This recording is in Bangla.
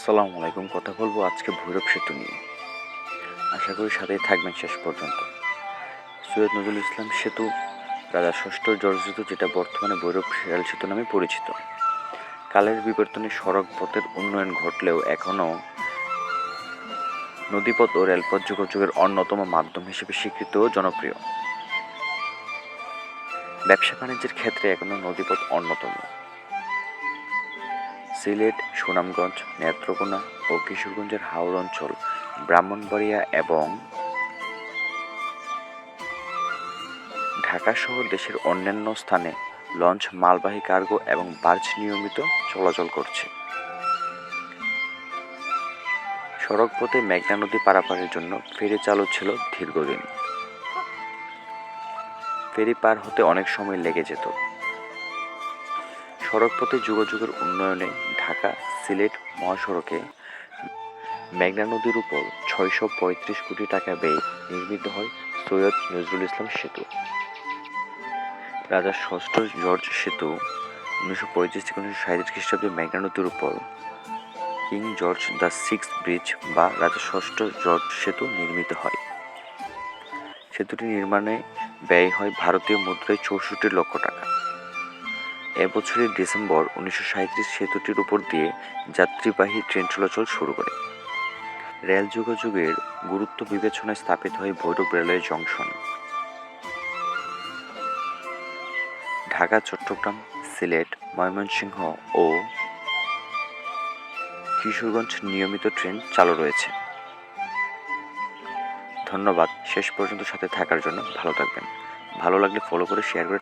আসসালামু আলাইকুম। কথা বলব আজকে ভৈরব সেতু নিয়ে। আশা করি সাথেই থাকবেন শেষ পর্যন্ত। সৈয়দ নজরুল ইসলাম সেতু, রাজা ষষ্ঠ জর্জিত যেটা বর্তমানে ভৈরব রেল সেতু নামে পরিচিত। কালের বিবর্তনে সড়ক পথের উন্নয়ন ঘটলেও এখনও নদীপথ ও রেলপথ যোগাযোগের অন্যতম মাধ্যম হিসেবে স্বীকৃত ও জনপ্রিয়। ব্যবসা বাণিজ্যের ক্ষেত্রে এখনও নদীপথ অন্যতম। সিলেট, সুনামগঞ্জ, নেত্রকোনা ও কিশোরগঞ্জের হাওড় অঞ্চল, ব্রাহ্মণবাড়িয়া এবং ঢাকা সহ দেশের অন্যান্য স্থানে লঞ্চ, মালবাহী কার্গো এবং বার্জ নিয়মিত চলাচল করছে। সড়ক পথে মেঘনা নদী পারাপারের জন্য ফেরি চালু ছিল দীর্ঘদিন। ফেরি পার হতে অনেক সময় লেগে যেত। সড়কপথে যোগাযোগের উন্নয়নে ঢাকা সিলেট মহাসড়কে মেঘনা নদীর উপর ছয়শো পঁয়ত্রিশ কোটি টাকা ব্যয়ে নির্মিত হয় সৈয়দ নজরুল ইসলাম সেতু। রাজা ষষ্ঠ জর্জ সেতু উনিশশো পঁয়ত্রিশ থেকে উনিশশো সাঁত্রিশ খ্রিস্টাব্দে মেঘনা নদীর উপর King George the six bridge বা রাজা ষষ্ঠ জর্জ সেতু নির্মিত হয়। সেতুটি নির্মাণে ব্যয় হয় ভারতীয় মুদ্রায় চৌষট্টি লক্ষ টাকা। এবছরের ডিসেম্বর উনিশশো সেতুটির উপর দিয়ে যাত্রীবাহী ট্রেন চলাচল শুরু করে। রেল যোগাযোগের গুরুত্ব বিবেচনায় স্থাপিত হয় ভৈরব রেলওয়ে জংশন। ঢাকা, চট্টগ্রাম, সিলেট, ময়মনসিংহ ও কিশোরগঞ্জ নিয়মিত ট্রেন চালু রয়েছে। ধন্যবাদ। শেষ পর্যন্ত সাথে থাকার জন্য ভালো থাকবেন। ভালো লাগলে ফলো করে শেয়ার করে